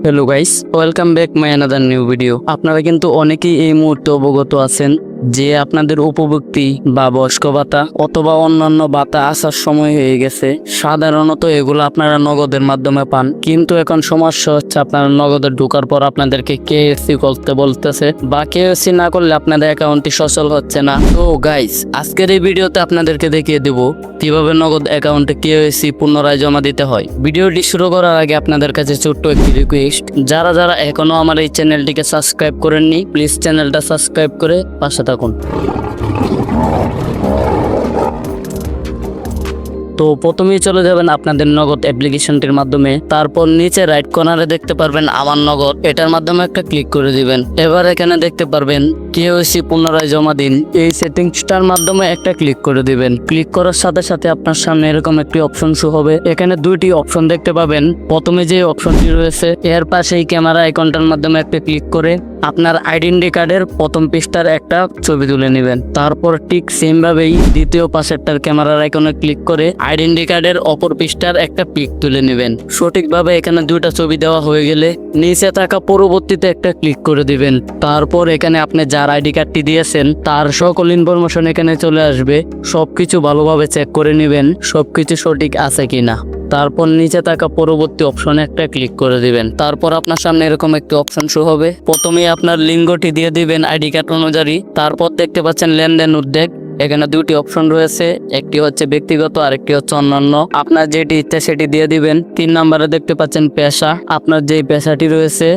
Hello guys welcome back my another new video আপনারা কিন্তু অনেকেই এই মুহূর্তে অবগত আছেন যে আপনাদের উপভুক্তি বা বয়স্ক ভাতা অথবা অন্যান্য ভাতা আসার সময় হয়ে গেছে, সাধারণত এগুলো আপনারা নগদের মাধ্যমে পান। কিন্তু এখন সমস্যা হচ্ছে আপনারা নগদে ঢোকার পর আপনাদেরকে কেএসসি করতে বলতেছে। বা কেএসসি না করলে আপনাদের অ্যাকাউন্টটি সচল হচ্ছে না। তো গাইস আজকের এই ভিডিওতে আপনাদেরকে দেখিয়ে দেব কীভাবে নগদ অ্যাকাউন্টে কেওয়াইসি পুনরায় জমা দিতে হয়। ভিডিওটি শুরু করার আগে আপনাদের কাছে ছোট্ট একটি রিকোয়েস্ট যারা যারা এখনও আমার এই চ্যানেলটিকে সাবস্ক্রাইব করেননি প্লিজ চ্যানেলটা সাবস্ক্রাইব করে পাশে থাকুন। তো প্রথমেই চলে যাবেন আপনাদের নগদ অ্যাপ্লিকেশনটির মাধ্যমে। তারপর নিচে রাইট কর্নারে দেখতে পারবেন আমার নগদ। এটার মাধ্যমে একটা ক্লিক করে দিবেন। এবার এখানে দেখতে পারবেন কেওসি পুনরায় জমা দিন। এই সেটিংসটার মাধ্যমে একটা ক্লিক করে দিবেন। ক্লিক করার সাথে সাথে আপনার সামনে এরকম একটি অপশন শো হবে। এখানে দুইটি অপশন দেখতে পাবেন। প্রথমে যে অপশনটি রয়েছে, এর পাশেই ক্যামেরা আইকনটার মাধ্যমে একটা ক্লিক করে আপনার আইডেন্টি কার্ডের প্রথম পৃষ্ঠার একটা ছবি তুলে নেবেন। তারপর ঠিক সেম ভাবেই দ্বিতীয় পাশেরটার ক্যামেরার আইকনে ক্লিক করে আইডেন্টি কার্ডের অপর পৃষ্ঠার একটা পিক তুলে নেবেন। সঠিকভাবে এখানে দুইটা ছবি দেওয়া হয়ে গেলে নিচে থাকা পরবর্তীতে একটা ক্লিক করে দিবেন। তারপর এখানে আপনি যার আইডি কার্ডটি দিয়েছেন, তার সকল ইনফরমেশন এখানে চলে আসবে। সবকিছু ভালোভাবে চেক করে নেবেন, সবকিছু সঠিক আছে কিনা। তারপর নিচে থাকা পরবর্তী অপশনে একটা ক্লিক করে দিবেন। তারপর আপনার সামনে এরকম একটি অপশন শো হবে। প্রথমে আপনার লিঙ্গটি দিয়ে দিবেন আইডি কার্ড অনুযায়ী। তারপর দেখতে পাচ্ছেন লেনদেন উদ্যোগ। এখানে দুটি অপশন রয়েছে, একটি হচ্ছে ব্যক্তিগত আর একটি হচ্ছে অন্যান্য। আপনার যেটি ইচ্ছা সেটি দিয়ে দিবেন। তিন নম্বরে দেখতে পাচ্ছেন পেশা। আপনার যেই পেশাটি রয়েছে,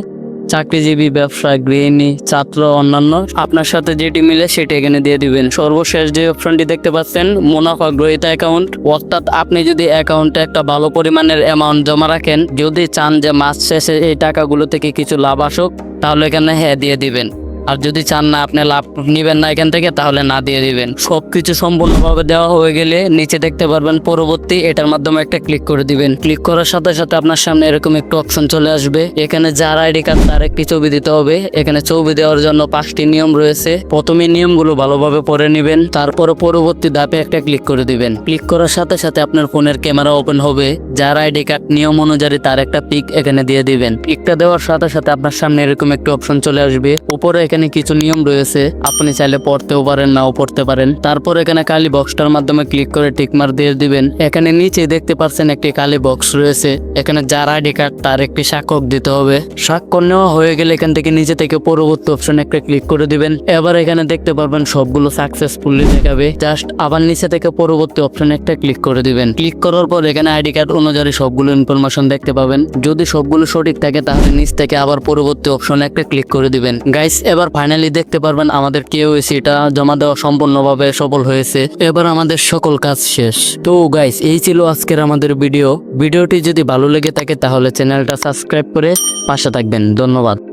চাকরিজীবী ব্যবসা গৃহিণী, ছাত্র, অন্যান্য, আপনার সাথে যেটি মিলে সেটি এখানে দিয়ে দিবেন। সর্বশেষ যে অপশনটি দেখতে পাচ্ছেন, মুনাফা গ্রহিতা অ্যাকাউন্ট। অর্থাৎ আপনি যদি অ্যাকাউন্টে একটা ভালো পরিমাণের অ্যামাউন্ট জমা রাখেন, যদি চান যে মাস শেষে এই টাকাগুলো থেকে কিছু লাভ আসুক, তাহলে এখানে হ্যাঁ দিয়ে দিবেন। আর যদি চান না, আপনি লাভ নিবেন না এখান থেকে, তাহলে না দিয়ে দিবেন। সবকিছু সম্পূর্ণভাবে দেওয়া হয়ে গেলে নিচে দেখতে পারবেন পরবর্তী, এটার মাধ্যমে একটা ক্লিক করে দিবেন। ক্লিক করার সাথে সাথে আপনার সামনে এরকম একটু অপশন চলে আসবে। এখানে যার আইডি কার্ড তার একটি ছবি দিতে হবে। এখানে ছবি দেওয়ার জন্য পাঁচটি নিয়ম রয়েছে। প্রথমে নিয়মগুলো ভালোভাবে পড়ে নেবেন, তারপরে পরবর্তী ধাপে একটা ক্লিক করে দিবেন। ক্লিক করার সাথে সাথে আপনার ফোনের ক্যামেরা ওপেন হবে। যার আইডি কার্ড নিয়ম অনুযায়ী তার একটা পিক এখানে দিয়ে দিবেন। পিকটা দেওয়ার সাথে সাথে আপনার সামনে এরকম একটি অপশন চলে আসবে। উপরে এখানে কিছু নিয়ম রয়েছে। আপনি চাইলে পড়তেও পারেন, নাও পড়তে পারেন। তারপর এখানে কালি বক্সটার মাধ্যমে ক্লিক করে টিকমার দিয়ে দিবেন। এখানে নিচে দেখতে পাচ্ছেন একটি কালি বক্স রয়েছে। এখানে যার আইডি কার্ড, তার একটি সাক্ষর দিতে হবে। স্বাক্ষর নেওয়া হয়ে গেলে এখান থেকে নিচে থেকে পরবর্তী অপশন একটা ক্লিক করে দিবেন। এবার এখানে দেখতে পারবেন সবগুলো সাকসেসফুলি দেখাবে। জাস্ট আবার নিচে থেকে পরবর্তী অপশন একটা ক্লিক করে দিবেন। ক্লিক করার পর এখানে আইডি কার্ড অনুযায়ী সবগুলো ইনফরমেশন দেখতে পাবেন। যদি সবগুলো সঠিক থাকে তাহলে নিচ থেকে আবার পরবর্তী অপশন একটা ক্লিক করে দিবেন। গাইস এবার ফাইনালি দেখতে পারবেন আমাদের কেওএসিটা জমা দেওয়া সম্পূর্ণভাবে সফল হয়েছে। এবার আমাদের সকল কাজ শেষ। তো গাইস এই ছিল আজকের আমাদের ভিডিও ভিডিওটি যদি ভালো লেগে থাকে তাহলে চ্যানেলটা সাবস্ক্রাইব করে পাশে থাকবেন। ধন্যবাদ।